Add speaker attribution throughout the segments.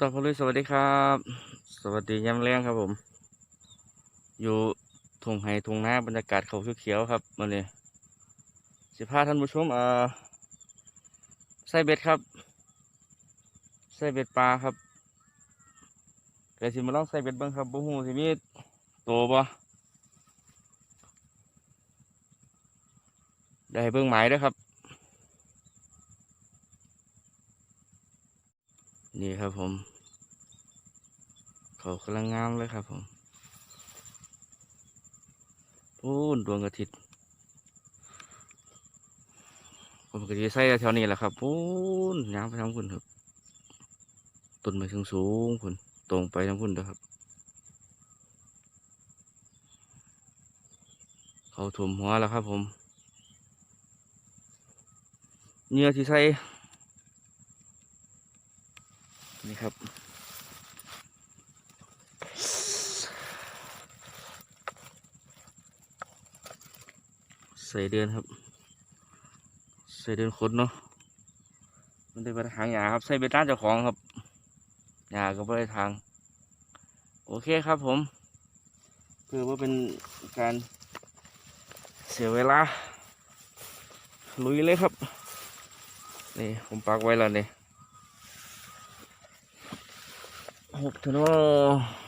Speaker 1: ตาพลุยสวัสดีครับ สวัสดียามแรงครับผม อยู่ทุ่งไห่ทุ่งนาบรรยากาศเขาเขียวๆครับวันนี้สิพาท่านผู้ชมเอ่อใส่เบ็ดครับใส่เบ็ดปลาครับเดี๋ยวสิมาลองใส่เบ็ดเบ้างครับบุ้หูสิมีโตบ่ได้เบิ่งหมายด้วยครับ นี่ครับผม เขากำลังงามเลยครับผมพูนดวงอาทิตย์ผมก็จะใส่แถวนี้แหละครับพูนยามไปทางคุณครับต้นไม้สูงสูงคุณตรงไปทางคุณนะครับ เขาถ่วมหัวแล้วครับผมเหงื่อที่ใส่ นี่ครับ ใส่เดือนครับ ใส่เดือนขดเนาะมันได้ไปทางหยาครับ ใส่เบต้านเจ้าของครับหยาก็ไม่ได้ทาง โอเคครับผม เพื่อว่าเป็นการเสียเวลา ลุยเลยครับ นี่ผมปักไว้แล้วเนี่หกเถอะเนาะนี่ครับ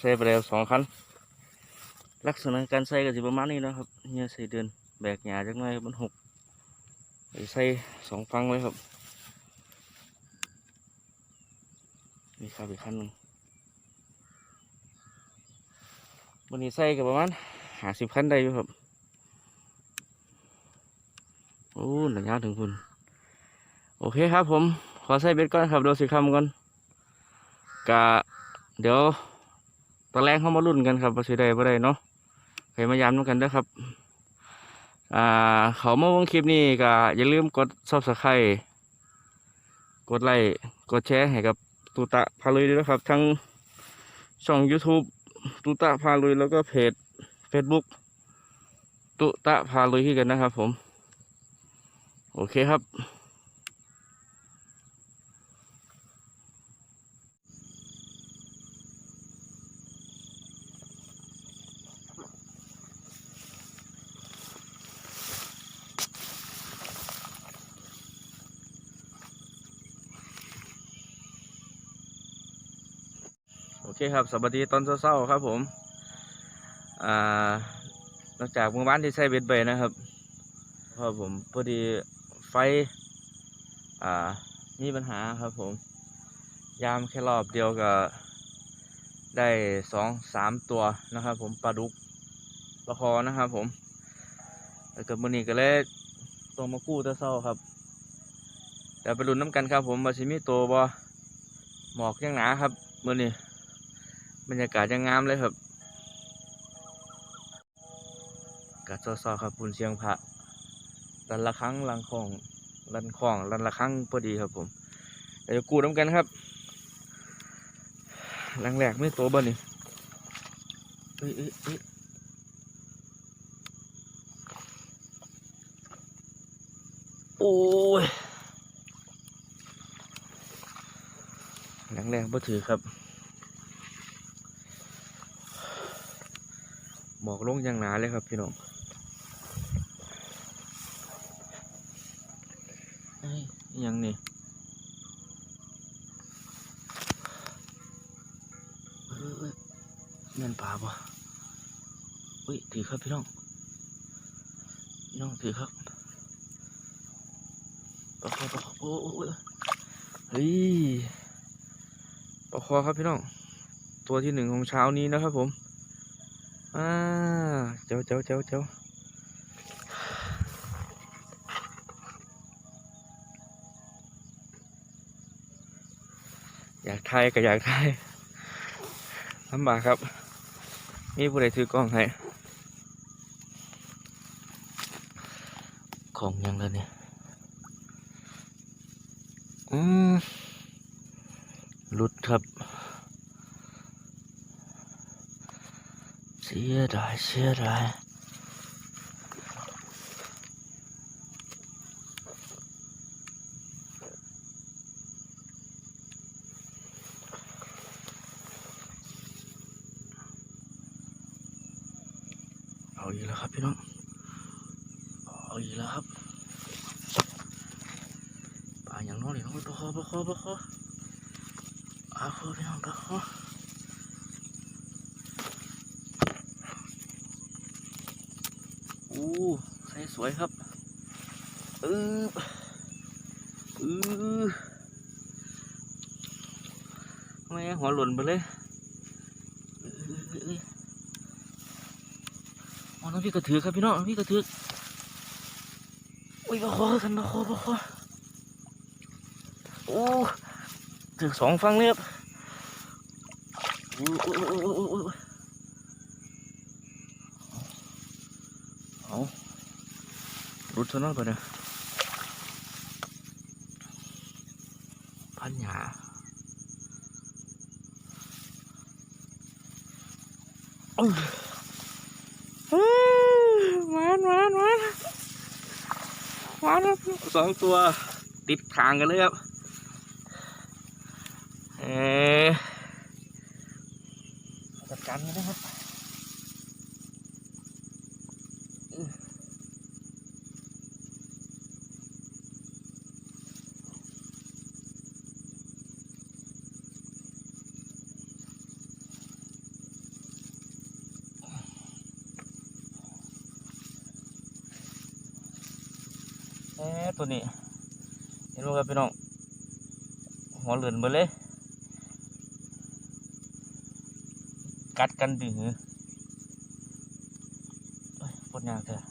Speaker 1: ใส่ไปแล้วสองคันลักษณะการใส่ก็สิประมาณนี้นะครับเนี่ยใส่เดือนแบกหยาจักหน่อยมันหกใส่สองฟังไว้ครับนี่ครับอีกคันหนึ่งวันนี้ใส่ก็ประมาณหาสิบคันได้อยู่ครับโอ้หนังยาวถึงคุณโอเคครับผม ขอใส่เบ็ดก่อนครับเดี๋ยวสิคำก่อนกะเดี๋ยว ตอนแรกเขามาลุ้นกันครับว่าสิได้บ่ได้เนาะใครมาย้ำนำกันเด้อครับ อ่า เขามาเบิ่งคลิปนี้ก็อย่าลืมกด Subscribe กดไลค์กดแชร์ให้กับตูตะพาลุยด้วยนะครับ ทั้งช่อง YouTube ตูตะพาลุยแล้วก็เพจ Facebook ตุตะพาลุยที่กันนะครับผม โอเคครับ คครับสวัสดีตอนเช้าๆครับผมอ่านอกจากเมื่อวานที่ใช้เบ็ดเบยนะครับครับผมพอดีไฟอ่ามีปัญหาครับผม ยามแค่รอบเดียวก็ได้สองสามตัวนะครับ ผมปลาดุกปลาคอนะครับผมแล้วก็มื้อนี้ก็เลยต้องมากู้ตะเช้าครับเดี๋ยวไปลุ้นน้ำกันครับผมว่าสิมีตัวบ่หมอกยังหนาครับมื้อนี้ บรรยากาศยังงามเลยครับอากาศซอๆครับบุญเชียงพระลันละครั้งลังของลันของลันละครั้งพอดีครับผมเดี๋ยวกูน้ำกันครับหลังแรกไม่โตบ่นี่เอ้ยเอ้ยเอ้ยโอ้ยหลังแรกบ่ถือครับ มอกลงอย่างหนาเลยครับพี่น้องเอ้ยอิหยังนี่เป็นป่าปะอุ้ยถือครับพี่น้อง พี่น้องถือครับปลาคอปลาคอโอ้โอ้โอ้เฮ้ยปลาคอครับพี่น้อง ตัวที่หนึ่งของเช้านี้นะครับผม อ่าเจ้าเจ้าเจ้าเจ้าอยากทายก็อยากทายลำบากครับมีผู้ใดถือกล้องให้ของยังแล้วเนี่ยอืมลุดครับ สียดายเสียดายเอาอีกแล้วครับพี่น้องเอาอีกแล้วครับปลาอย่างน้อยนี่น้องปลาคอปลาคอปลาคอปลาคอพี่น้องปลาคอใส่ส วยครับอืออือแม่หัวหล่นไปเลยอือ,อ,อ,อ,อ,อ,อ,อ,ออน้องพี่กระถือครับพี่น้องพี่กระถืออุ้ยบาคอกันบาคอบาคอโอ้ถึงสองฟังเลยครับอู้อู้อู้อู้อู้อู้เอา รุดซะหน่อยก่อนนะพันหยาอื้ออื้หวานหวานหวานมาแล้วสองตัวติดทางกันเลยครับเอ๊จัดการกันนะครับ เอ๊ตัวนี้ เห็นไหมครับพี่น้อง หัวเหลือนไปเลย กัดกันดื้อเอ้ยปวดยากเถอะ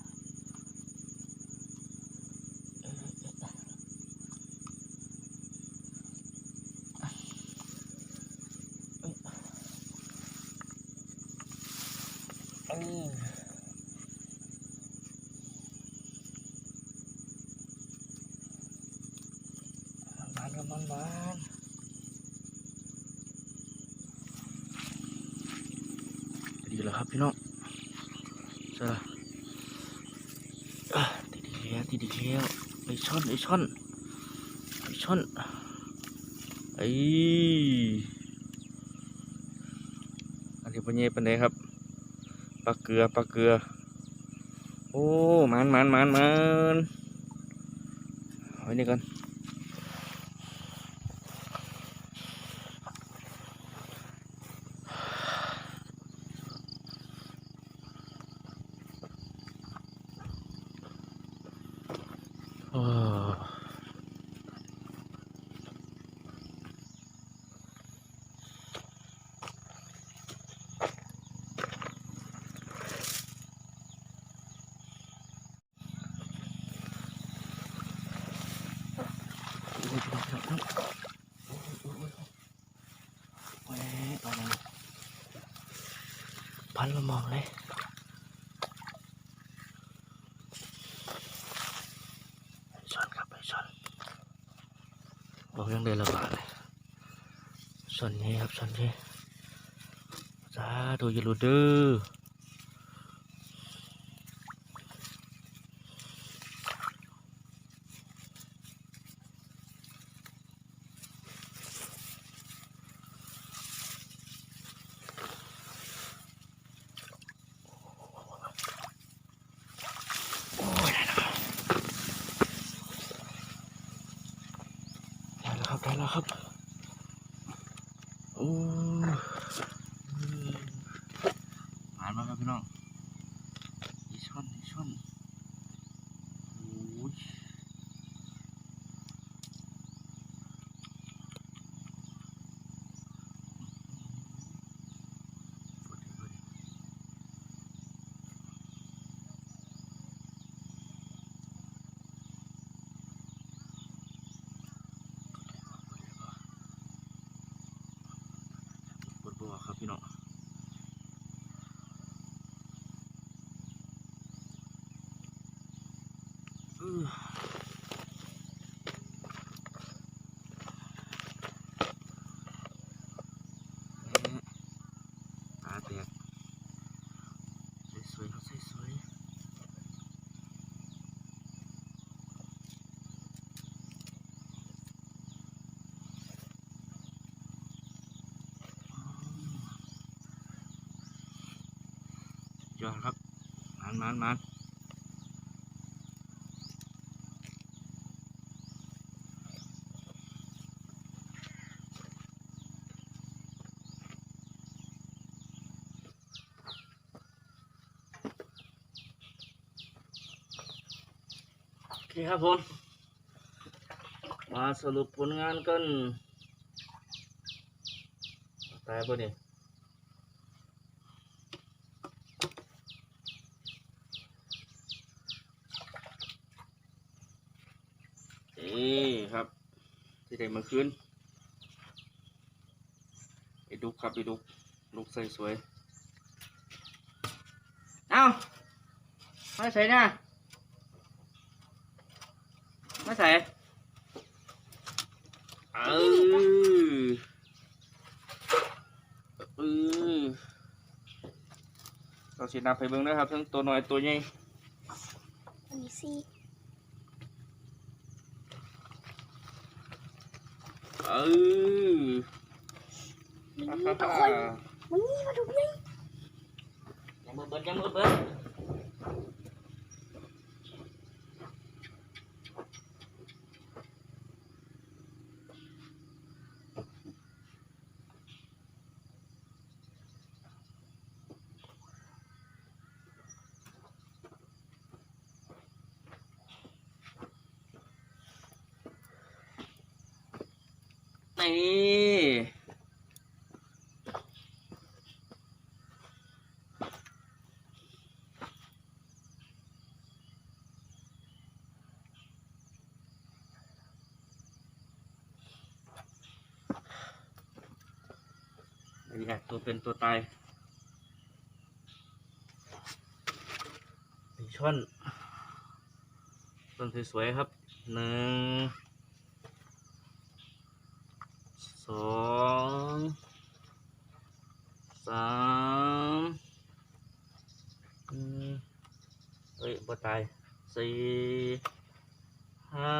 Speaker 1: อ้ยมั นมันดีแล้วครับพี่น้องเจออะติดอีกแล้วติดอีกแล้วไอช่อนไอช่อนไอช่อนไออันนี้ปลาเย่เป็นไงครับปลาเกลือปลาเกลือ โอ้มันมันมันมันไว้นี่ก่อน พันละมองเลยชนครับไปชนบอกยังเดินระบากเลยชนนี้ครับชนนี้จ้าดูอย่าหลุดเด้อโอ้ยได้แล้วครับได้แล้วครับได้แล้วครับโอ้ยหานมาครับพี่น้องอีช่อนอีช่อน ตัวครับพี่น้องตาแตกสวยๆเรับสวยๆ อดครับมันมันมันโอเคครับผมมาสรุปผลงานกันตายปะเนี่ย นี่ครับ ที่ ได้มาคืนไอ้ดุกครับไอ้ดุกลูกใส่สวย เอามาใส่นะมาใส่เออเออเราฉีดน้ำไปเบิ่งนะครับทั้งตัวน้อยตัวใหญ่
Speaker 2: อันนี้สิ
Speaker 1: เออ
Speaker 2: มันนี่ทุกคนมันนี่มาดูนี่
Speaker 1: ยังมือเบิดยังมือเบิด นี่นี่แหละตัวเป็นตัวตายช่อนต้นสวยๆครับหนึ่ง สองสามอืมเอ้ยบ่ตายสี่ห้า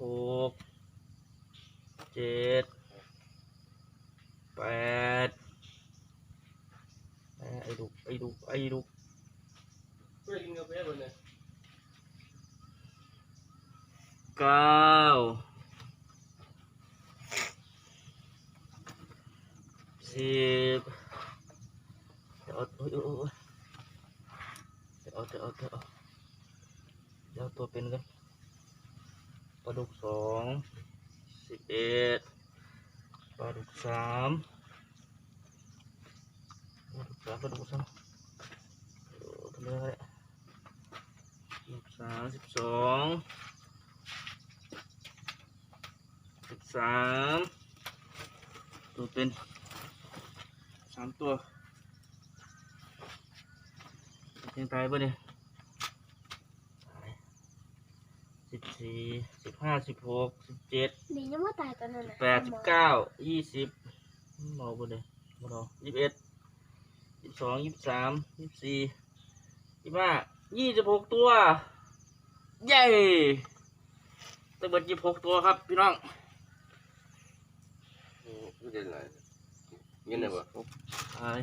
Speaker 1: หกเจ็ดแปดไอ้ดุกไอ้ดุกไอ้ดุก
Speaker 3: ไม่ได้กินกาแฟบนเนี่ย
Speaker 1: เก้าสิบเดี๋ยวเอาเอ้ยเอ้ยเดี๋ยวเดี๋ยวเดี๋ยวเดี๋ยวตัวเป็นกันปลาดุกสองสิบเอ็ดปลาดุกสามปลาดุกสามปลาดุกสามเออไปเลยปลาดุกสามสิบสอง สิบสามตัวเป็นสามตัวยังตายปะเนี่ยตายสิบสี่สิบห้าสิบหกสิบเจ็ด
Speaker 2: นี่ยังไม่ตายตอนนั้นนะ
Speaker 1: แปดสิบเก้ายี่สิบเมาปะเนี่ยเมายี่สิบเอ็ดยี่สิบสองยี่สิบสามยี่สิบสี่ยี่สิบห้ายี่สิบหกตัว เย้ตัวเบิดยี่สิบหกตัวครับ พี่น้อง
Speaker 3: ไม่ได้ไรเงี้ยนะบ่
Speaker 1: ตาย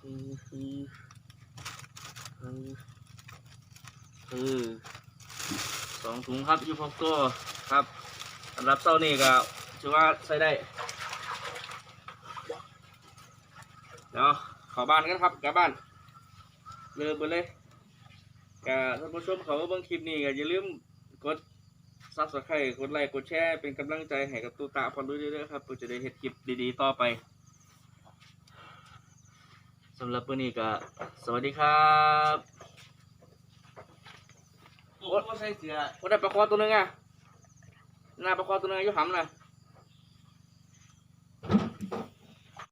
Speaker 1: คือคือคือคือสองถุงครับยี่สิบหกตัวครับสำหรับเส้านี่ก็ถือว่าใช้ได้เดี๋ยวเขอบ้านกันครับกลับบ้านเริ่มไปเลยกะท่านผู้ชมเขาเบิ่งคลิปนี้ก็อย่าลืม ซับสไครต์กดไลค์กดแชร์เป็นกำลังใจให้กับตูตาพอรู้เรื่อยๆครับเพื่อจะได้เห็นคลิปดีๆต่อไปสำหรับวันนี้ก็สวัสดีครับ
Speaker 3: โอ้ลูกก็ใส่เสีย
Speaker 1: โอ้ได้ปลาคอตัวหนึงอะหน้าปลาคอตัวหนึงอยู่หำน่ะ